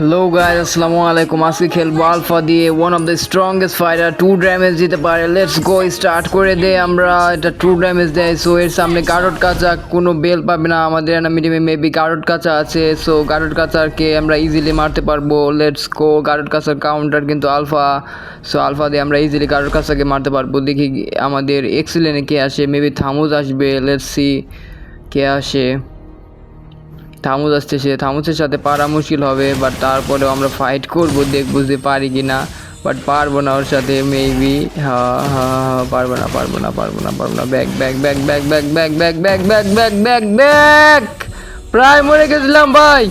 Hello guys আসসালামু আলাইকুম আজকে খেলব আলফা দিয়ে one of the strongest fighter to damage দিতে পারে। লেটস গো স্টার্ট করে দে আমরা। এটা টু ড্যামেজ দেয়। সো এর সামনে গারড কাঁচা কোনো বেল পাবে না। আমাদের এনামি টিমে মেবি গারড কাঁচা আছে। সো গারড কাঁচারকে আমরা ইজিলি মারতে পারব। লেটস গো গারড কাঁচার কাউন্টার কিন্তু আলফা সো আলফা দিয়ে আমরা ইজিলি গারড কাঁচাকে মারতে পারব। দেখি আমাদের এক্সিলেনে কে আসে। মেবি থামুজ আসবে। লেটস সি কে আসে। থামুজ আসতেছে থামুজের সাথে পারা মুশকিল হবে বাট তারপরেও আমরা ফাইট করব দেখব যে পারি কি না বাট পারব না ওর সাথে মেবি হ্যাঁ হ্যাঁ হ্যাঁ পারব না পারব না পারব না পারব না back back back back back back back back back back back back প্রায় মরে গেছিলাম ভাই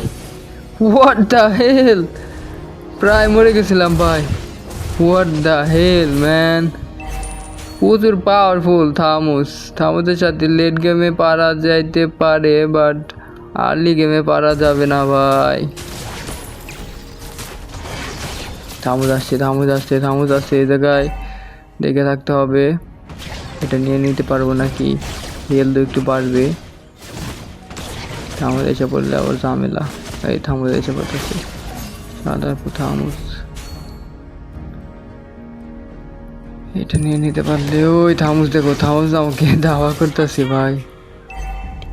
হোয়াট দ্য হেল প্রায় মরে গেছিলাম ভাই হোয়াট দ্য হেল ম্যান প্রচুর পাওয়ারফুল থামুস থামুসের সাথে লেট গেমে পারা যাইতে পারে বাট আর্লি গেমে পারা যাবে না ভাই। থামুজ আসছে থামুজ আসছে থামুজ আসছে এই জায়গায়। দেখে থাকতে হবে, এটা নিয়ে নিতে পারব নাকি? হেল তো একটু বাড়বে। থামুজ এসে পড়লে আবার ঝামেলা। এই থামুজ এসে পড়তেছে। থামুজ এটা নিয়ে নিতে পারলে, ওই থামুস দেখো থামুস আমাকে দাওয়া করতেছে ভাই।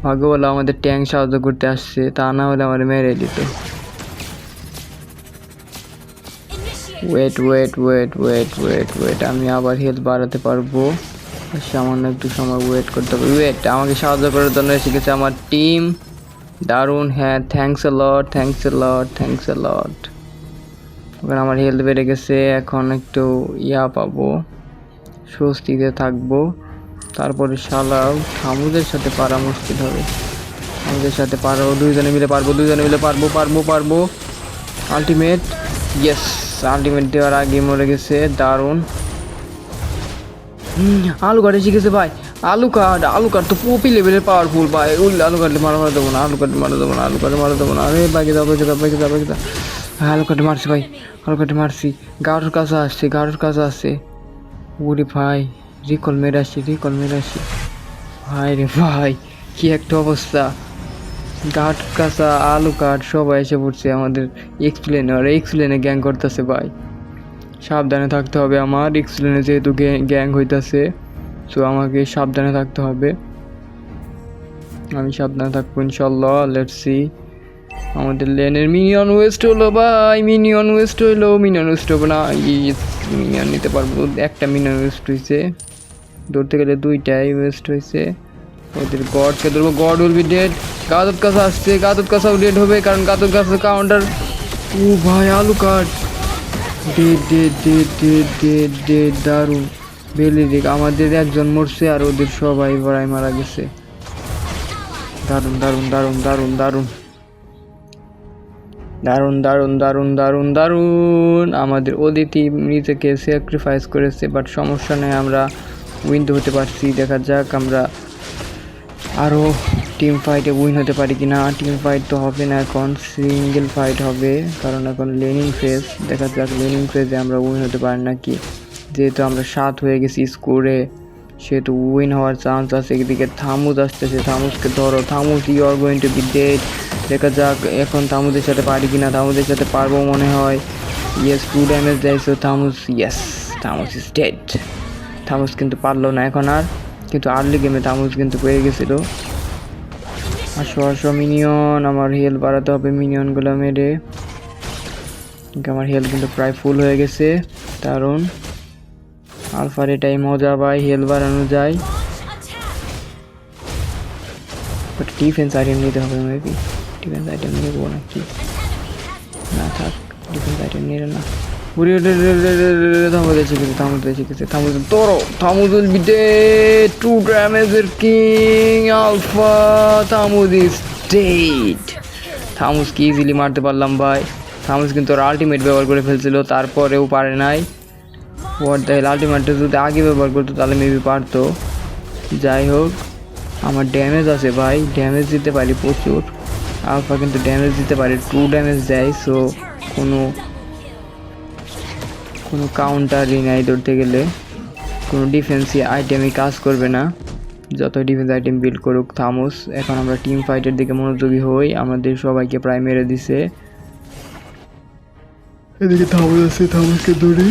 ভাগ্য বলো আমাদের ট্যাঙ্ক সাহায্য করতে আসছে, তা না হলে আমার মেরে দিত। Wait wait wait wait wait wait আমি আবার হেলথ বাড়াতে পারব। সামান্য একটু সময় ওয়েট করতে হবে। ওয়েট আমাকে সাহায্য করার জন্য শিখেছে আমার টিম দারুণ হ্যাঁ thanks a lot thanks a lot thanks a lot ওখানে আমার হেলথ বেড়ে গেছে, এখন একটু ইয়া পাবো, স্বস্তিতে থাকব। তারপরে শালাও থামুদের সাথে পারা মুশকিল হবে। আমাদের সাথে পারো দুইজনে মিলে পারব, দুইজনে মিলে পারব পারব পারব। আলটিমেট ইয়েস আলটিমেট দেওয়ার আগে মরে গেছে দারুণ। আলু কাটে শিখেছে ভাই। আলু কাট আলু কাট তো পপি লেভেলের পাওয়ারফুল ভাই। ওই আলু কাটলে মারা মারা দেবো না, আলু কাটলে মারা দেবো না, আলু কাটলে মারা দেবো না। আরে, বাইকে দাও বাইকে বাইকে দাও বাইকে হ্যাঁ আলু কাটে মারছি ভাই, আলু কাটে মারছি। গাড়োর কাছে আসছে গাড়ুর কাছে আসছে। ওরে ভাই। রিকল মেরে আসছি রিকল মেরে আসছি ভাই রে ভাই, কি একটা অবস্থা। গাট, কাঁচা, আলু কাঠ সবাই এসে পড়ছে আমাদের এক্সপ্লেনে আর এক্সপ্লেনে গ্যাং করতেছে ভাই। সাবধানে থাকতে হবে, আমার এক্সপ্লেনে যেহেতু গ্যাং হইতেছে সো আমাকে সাবধানে থাকতে হবে। আমি সাবধানে থাকব ইনশাল্লাহ লেটস সি আমাদের লেনের মিনিয়ন ওয়েস্ট হলো ভাই মিনিয়ন ওয়েস্ট হইল মিনিয়ন ওয়েস্ট হবে না মিনিয়ন নিতে পারব। একটা মিনিয়ন ওয়েস্ট হয়েছে ধরতে গেলে দুইটাই ওয়েস্ট হয়েছে। ওদের গডকে ধরবো, গড উইল বি ডেড। গাদত কাছে আসছে, গাদত কাছাও ডেড হবে, কারণ গাদত কাছে কাউন্টার ও ভাই, আলু কাট দারুণ। বেলি দিক আমাদের একজন মরছে আর ওদের সবাই বড়াই মারা গেছে। দারুণ দারুণ দারুণ দারুণ দারুণ। দারুণ দারুণ দারুণ দারুণ দারুণ। আমাদের অদিতি নিজেকে স্যাক্রিফাইস করেছে বাট সমস্যা নেই, আমরা উইন হতে পারছি, দেখা যাক আমরা আরও টিম ফাইটে উইন হতে পারি কি না টিম ফাইট তো হবে না এখন সিঙ্গেল ফাইট হবে, কারণ এখন লেনিং ফেজ দেখা যাক লেনিং ফেজে আমরা উইন হতে পারি নাকি। যেহেতু আমরা সাত হয়ে গেছি স্কোরে সেহেতু উইন হওয়ার চান্স আছে। এদিকে থামুজ আসতেছে, থামুজকে ধরো। Thamuz you are going to be dead দেখা যাক এখন থামুদের সাথে পারি কিনা। থামুদের সাথে পারব মনে হয়। ইয়েস টু ড্যামেজ দেয় so Thamuz yes Thamuz is dead Thamuz কিন্তু পারল না এখন আর। কিন্তু আর্লি গেমে থামুজ কিন্তু পেয়ে গেছিল। আসো আসো মিনিয়ন আমার হেল বাড়াতে হবে মিনিয়নগুলো মেরে। আমার হেল কিন্তু প্রায় ফুল হয়ে গেছে, দারুণ। আলফার এটাই মজা ভাই হেল বাড়ানো যায়। ডিফেন্স আইটেম নিতে হবে মেবি ডিফেন্স আইটেম নেব নাকি? না থাক ডিফেন্স আইটেম নিলে না। 우리를 담아대 지금 담아대 지금 담아대 도로 담아대 미대 투 드래메즈 킹 알파 담아대 স্টেট থামুসকে ইজিলি মারতে পারলাম ভাই। থামুস কিন্তু ওর আল্টিমেট ব্যবহার করে ফেলছিল, তারপরেও পারে নাই। ওর তাহলে আলটিমেটটা যদি আগে ব্যবহার করতো, তাহলে মেবি পারতো। যাই হোক, আমার ড্যামেজ আছে ভাই ড্যামেজ দিতে পারি প্রচুর। আলফা কিন্তু ড্যামেজ দিতে পারে টু ড্যামেজ দেয় সো কোনো কোনো কাউন্টারই নাই ধরতে গেলে কোনো ডিফেন্সি আইটেমই কাজ করবে না। যত ডিফেন্স আইটেম বিল্ড করুক থামুস। এখন আমরা টিম ফাইটের দিকে মনোযোগী হই। আমাদের সবাইকে প্রায় মেরে দিছে। এদিকে থামুস আছে থামুসকে ধরি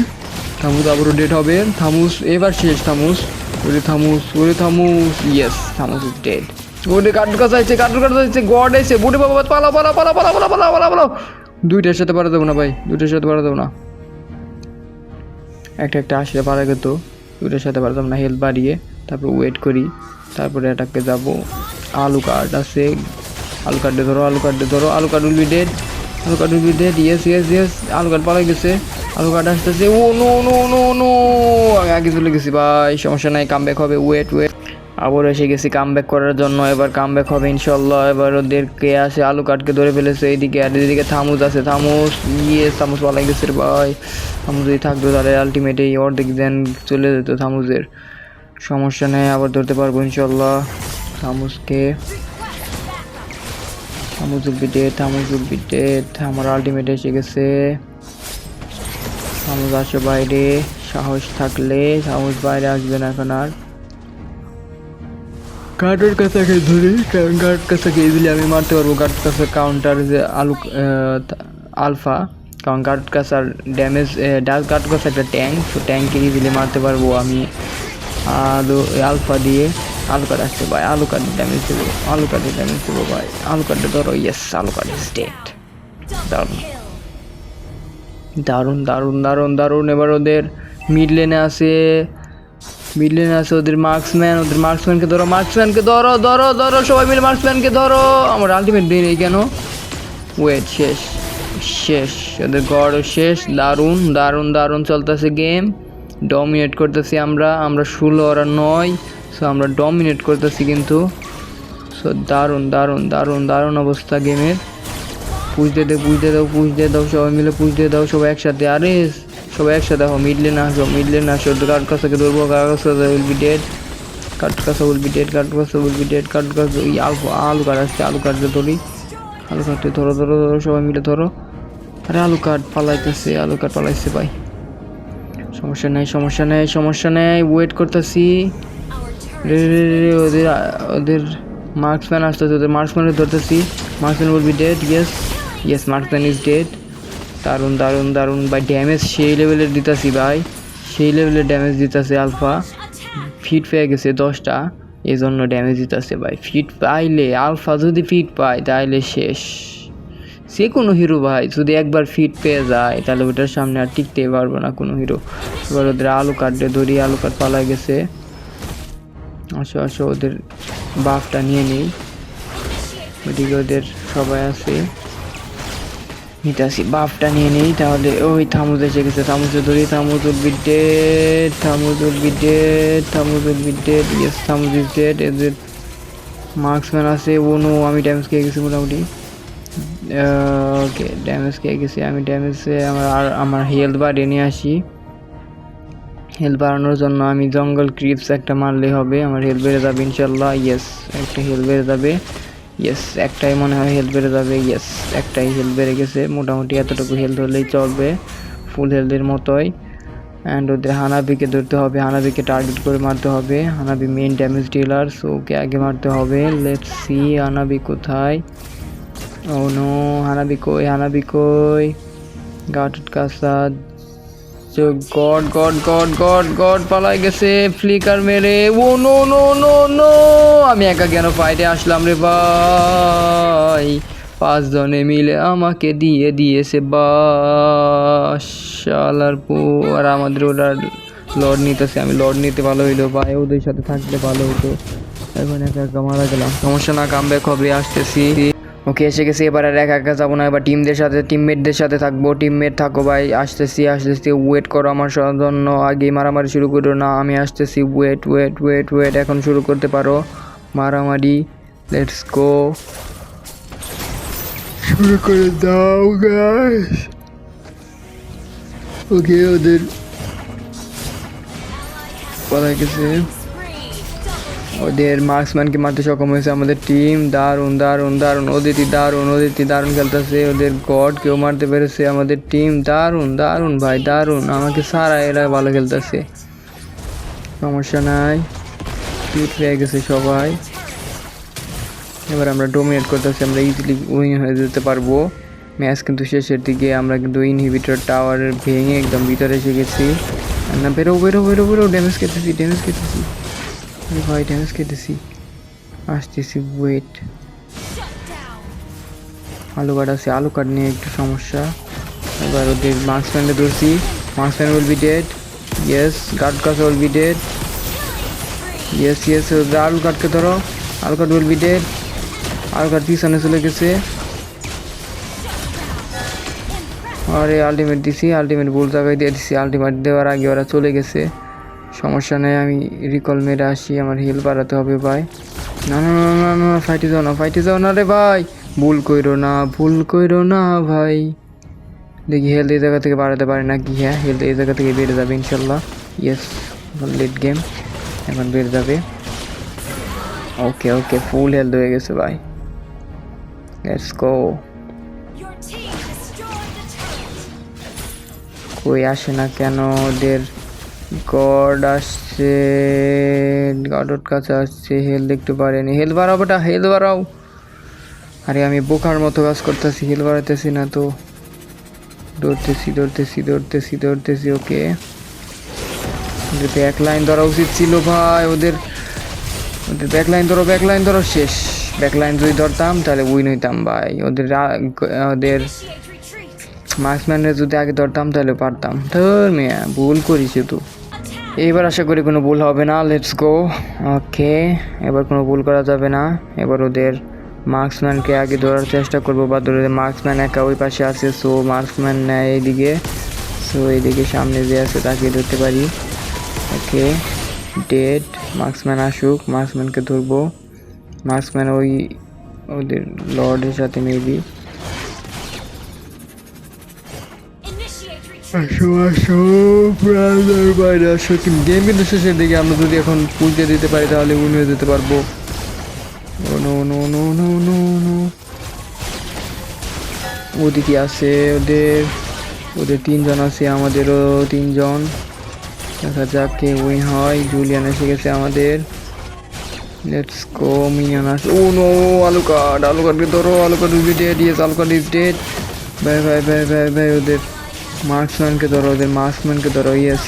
থামুস আবারও ডেট হবে। থামুস এবার শেষ থামুস। ওরে থামুস ওরে Thamuz. Yes Thamuz is dead ওরে আছে কাটুর কাছে আছে গড বুড়ি বাবা পালা পালা পালা পালা পালা পালা পালা পালা দুইটার সাথে পারা দেবো না ভাই দুইটার সাথে পারা দেবো না। একটা একটা আসলে পারা গেত ওইটার সাথে পারতাম না হেলথ বাড়িয়ে তারপর ওয়েট করি, তারপরে এটাকে যাব আলু কার্ড আছে। আলু কার্ডে ধরো, আলু কার্ডে ধরো, Alucard will be dead Alucard will be dead yes yes yes Alucard পালা গেছে। আলু কার্ড আসতেছে, ও নো নো নো নো আগে চলে গেছি, ভাই, সমস্যা নাই কাম ব্যাক হবে ওয়েট ওয়েট আবার এসে গেছি কাম ব্যাক করার জন্য। এবার কাম ব্যাক হবে ইনশাল্লাহ এবার ওদের কে আসে? আলু কাটকে ধরে ফেলেছে এইদিকে আর এদিকে থামুস আছে। থামুস ইয়ে থামুস পালাই গেছে ভাই। থামুস যদি থাকতো তাহলে আলটিমেটে অর্ধেক দেন চলে যেত থামুসের সমস্যা নেই, আবার ধরতে পারব ইনশাল্লাহ will be dead Thamuz will be dead আমার আলটিমেট এসে গেছে। থামুস আসে বাইরে। সাহস থাকলে থামুস বাইরে আসবে না এখন আর। গার্ডের কাছে ধরি গার্ড কাছে ইজিলি আমি মারতে পারব। গার্ড কাছে কাউন্টার যে আলু আলফা কারণ গার্ড কাছে আর ড্যামেজ ডাক গার্ড কাছে একটা ট্যাঙ্ক তো ট্যাঙ্কে ইজিলি মারতে পারব আমি। আলু আলফা দিয়ে আলু কাট আসতে ভাই, আলু কাট ড্যামেজ দেবো, আলু কাটে ড্যামেজ দেবো ভাই। আলু কাটে ধরো ইয়েস আলু কাট স্টেট দারুণ। দারুণ দারুণ দারুণ দারুণ। এবার ওদের মিড লেনে আছে মিড লেনে আছে ওদের মার্কসম্যান ওদের মার্কসম্যানকে ধরো মার্কসম্যানকে ধরো ধরো ধরো, সবাই মিলে মার্কসম্যানকে ধরো। আমার আলটিমেট দিন এই কেন? ওয়েট শেষ শেষ, ওদের গড় শেষ, দারুণ দারুণ দারুণ চলতেছে গেম ডমিনেট করতেছি আমরা আমরা ষোলো, ওরা নয় সো আমরা ডমিনেট করতেছি কিন্তু। সো দারুণ দারুণ দারুণ দারুণ অবস্থা গেমের পুষ দিয়ে দাও পুষ দিয়ে দাও পুষ দিয়ে দাও, সবাই মিলে পুষ দিয়ে দাও, সবাই একসাথে। আরে সবাই একসাথে হো মিডলে না আসো মিডলে না আসো কার্ড কাছাকে ধরবো কার্ড কাছে উইল বি ডেড কার্ড কাছে উইল বি ডেড কার্ড কাছে উইল বি ডেড কার্ড কাছে ওই আলু আলু কার্ড আসছে আলু কাটতে ধরি আলু কাটতে ধরো ধরো ধরো সবাই মিলে ধরো আরে আলু কার্ড পালাইতেছে আলু কার্ড পালাইছে ভাই। সমস্যা নেই সমস্যা নেই সমস্যা নেই ওয়েট করতেছি। রে রে রে, ওদের ওদের মার্কসম্যান আসতেছে ওদের মার্কসম্যানকে ধরতেছি marksman will be dead yes yes marksman is dead দারুণ দারুণ দারুণ। ভাই ড্যামেজ সেই লেভেলের দিতাছি ভাই। সেই লেভেলের ড্যামেজ দিতাছে আলফা ফিট পেয়ে গেছে দশটা। এই জন্য ড্যামেজ দিতেছে ভাই। ফিট পাইলে আলফা যদি ফিট পায় তাহলে শেষ। সে কোনো হিরো ভাই, যদি একবার ফিট পেয়ে যায় তাহলে ওটার সামনে আর টিকতেই পারব না কোনো হিরো এবার ওদের আলু কাটে ধরি আলু কাট পালা গেছে। আসো আসো, ওদের বাফটা নিয়ে নেই। ওদিকে ওদের সবাই আছে। নিতাসি বাফটা নিয়ে নেই, তাহলে ওই থামুজ এসে গেছে, থামুজে ধরি Thamuz will be dead Thamuz will be dead Thamuz will be yes Thamuz is dead এদের মার্কসম্যান আছে, ও নো, আমি ড্যামেজ খেয়ে গেছি মোটামুটি। ওকে ড্যামেজ খেয়ে গেছি, আমি ড্যামেজে আমার আর, আমার হেলথ বাড়িয়ে নিয়ে আসি। হেলথ বাড়ানোর জন্য আমি জঙ্গল ক্রিপস একটা মারলে হবে, আমার হেলথ বেড়ে যাবে ইনশাল্লাহ ইয়েস একটা হেলথ বেড়ে যাবে। ইয়েস একটাই মনে হয় হেলথ বেড়ে যাবে। ইয়েস একটাই হেলথ বেড়ে গেছে। মোটামুটি এতটুকু হেলথ হলেই চলবে। ফুল হেলথের মতোই। অ্যান্ড ওদের হানাবিকে ধরতে হবে। হানাবিকে টার্গেট করে মারতে হবে। Hanabi main damage dealer so ওকে আগে মারতে হবে। লেটস সি হানাবি কোথায়? ও নো হানাবি কই? হানাবি কই? গাটুট কাসাদ god god god god god পালাই গেছে, ফ্লিকার মেরে। ও, নো নো নো নো। আমি একা কেন ফাইটে আসলাম রে ভাই? পাঁচজনে মিলে আমাকে দিয়ে দিয়েছে বাসালার আর আমাদের ওরা লর্ড নিতেছে, আমি লর্ড নিতে ভালো হইল ভাই, ওদের সাথে থাকলে ভালো হতো। এখন একা একা মারা গেলাম। সমস্যা না কাম হবে, আসতেছি। ওকে, এসে গেছি, এবার আর একা একা যাব না, এবার টিমদের সাথে টিমমেটদের সাথে থাকব টিমমেট থাকো ভাই, আসতেছি আসতেছি ওয়েট করো আমার জন্য, আগে মারামারি শুরু করো, না, আমি আসতেছি ওয়েট ওয়েট ওয়েট ওয়েট এখন শুরু করতে পারো, মারামারি লেটস গো শুরু করে দাও ওকে, ওদের কোথায় গেছে। ওদের মার্কসম্যানকে মারতে সক্ষম হয়েছে আমাদের টিম দারুণ দারুণ দারুণ। অদিতি দারুণ ওদিতি দারুণ খেলতেছে। ওদের গড কেউ মারতে পেরেছে আমাদের টিম দারুণ দারুণ ভাই, দারুণ। আমাকে সারা এরা ভালো খেলতেছে। সমস্যা নাই। ফিট হয়ে গেছে সবাই। এবার আমরা ডোমিনেট করতেছি, আমরা ইজিলি উইন হয়ে যেতে পারব। ম্যাচ কিন্তু শেষের দিকে আমরা কিন্তু ইনহিবিটর টাওয়ার ভেঙে একদম ভিতরে এসে গেছি। না, বেরো বেরো বেরো বেরো ড্যামেজ খেতেছি ড্যামেজ খেতেছি। আরে ভাই ড্যামেজ খেতেছি আসতেছি ওয়েট আলু কাট আছে আলু কাট নিয়ে একটু সমস্যা। এবার ওদের মার্কসম্যানকে ধরছি। Marksman will be dead yes guard কাছে will be dead yes yes আলু কাটকে ধরো। আলু কাট উইল বি ডেড আলু কাট পিছনে চলে গেছে। আরে আলটিমেট দিছি আলটিমেট ভুল জায়গায় দিয়ে দিছি। আলটিমেট দেওয়ার আগে ওরা চলে গেছে। সমস্যা নেই আমি রিকল মেরে আসি আমার হিল বাড়াতে হবে ভাই না না না না না ফাইটে যাও না ফাইটে যাও না রে ভাই। ভুল কইরো না ভুল কইরো না ভাই। দেখি হেলথ এই জায়গা থেকে বাড়াতে পারে না কি হ্যাঁ হেলথ এই জায়গা থেকে বেড়ে যাবে ইনশাল্লাহ। ইয়েস এখন লেট গেম এখন বেড়ে যাবে। ওকে ওকে ফুল হেলথ হয়ে গেছে ভাই। Let's go. কই আসে না কেন ওদের? গড আসছে গডর কাছে আসছে হেল দেখতে পারেনি। হেল বাড়াও বেটা হেল বাড়াও। আরে আমি বোকার মতো কাজ করতেছি হেল বাড়াইতেছি না তো। দৌড়তেছি দৌড়তেছি দৌড়তেছি দৌড়তেছি ওকে ওদের ব্যাক লাইন ধরা উচিত ছিল ভাই, ওদের ওদের ব্যাক লাইন ধরো ব্যাক লাইন ধরো, শেষ। ব্যাক লাইন যদি ধরতাম, তাহলে উইন হইতাম ভাই। ওদের ওদের. মার্কসম্যানের যদি আগে ধরতাম, তাহলে পারতাম। ধর মেয়া, ভুল করি শুধু এইবার আশা করি কোনো ভুল হবে না লেটস গো ওকে এবার কোনো ভুল করা যাবে না। এবার ওদের মার্কসম্যানকে আগে ধরার চেষ্টা করব, বা ধরে মার্কসম্যান একা ওই পাশে আছে সো মার্কসম্যান নেয় এইদিকে সো এইদিকে সামনে যে আছে তাকে ধরতে পারি। ওকে ডেড মার্কসম্যান আসুক মার্কসম্যানকে ধরবো। মার্কসম্যান ওই ওদের লর্ডের সাথে মেবি আসো আসো ব্রাদার বাইরে আসো। কিন্তু গেম কিন্তু শেষের দিকে আমরা যদি এখন পুজো দিতে পারি, তাহলে উইন হয়ে যেতে পারব। No no no no no no ওদিকে আছে ওদের ওদের তিনজন আছে, আমাদেরও তিনজন। দেখা যাক কে উইন হয়। জুলিয়ান এসে গেছে আমাদের। Let's go minion us oh no Alucard আলু কার্ডকে ধরো, Alucard is dead yes is dead ভাই ভাই ভাই ভাই ভাই ওদের। মার্কসম্যানকে ধরো, ওদের মার্কসম্যানকে ধরো ইয়েস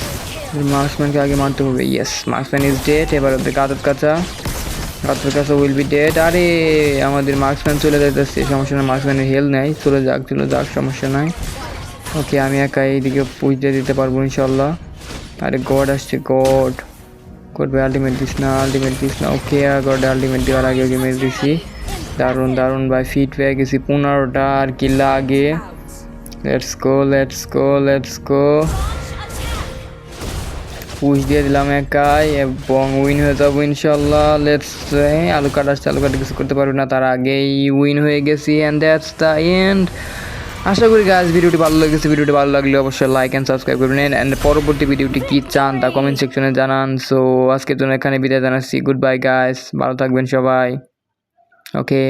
মার্কসম্যানকে আগে মারতে হবে ইয়েস মার্কসম্যান ইজ ডেড এবার ওদের গাদত কাঁচা। গাদত কাঁচা উইল বি ডেড আরে, আমাদের মার্কসম্যান চলে যাইতেছে, সমস্যা নাই মার্কসম্যানের হেল নাই। চলে যাক চলে যাক, সমস্যা নাই। ওকে আমি একা এইদিকে পুজতে দিতে পারব ইনশাল্লাহ আরে গড আসছে গড করবে আলটিমেট দিস না আলটিমেট দিস না। ওকে গড আলটিমেট দেওয়ার আগে ওকে মেরে দিছি। দারুণ দারুণ ভাই ফিট হয়ে গেছি। পনেরোটা আর কি লাগে। Let's go let's go let's go push দিয়ে দিলাম একাই এবং উইন হয়ে যাব ইনশাল্লাহ লেটস আলু কাটা আসছে, আলু কাটা কিছু করতে পারব না, তার আগেই উইন হয়ে গেছি অ্যান্ড দ্যাটস দ্য এন্ড আশা করি গাছ ভিডিওটি ভালো লেগেছে। ভিডিওটি ভালো লাগলে অবশ্যই লাইক অ্যান্ড সাবস্ক্রাইব করবেন অ্যান্ড পরবর্তী ভিডিওটি কী চান তা কমেন্ট সেকশনে জানান। সো আজকের জন্য এখানে বিদায় জানাচ্ছি। গুড বাই গাইস ভালো থাকবেন সবাই। ওকে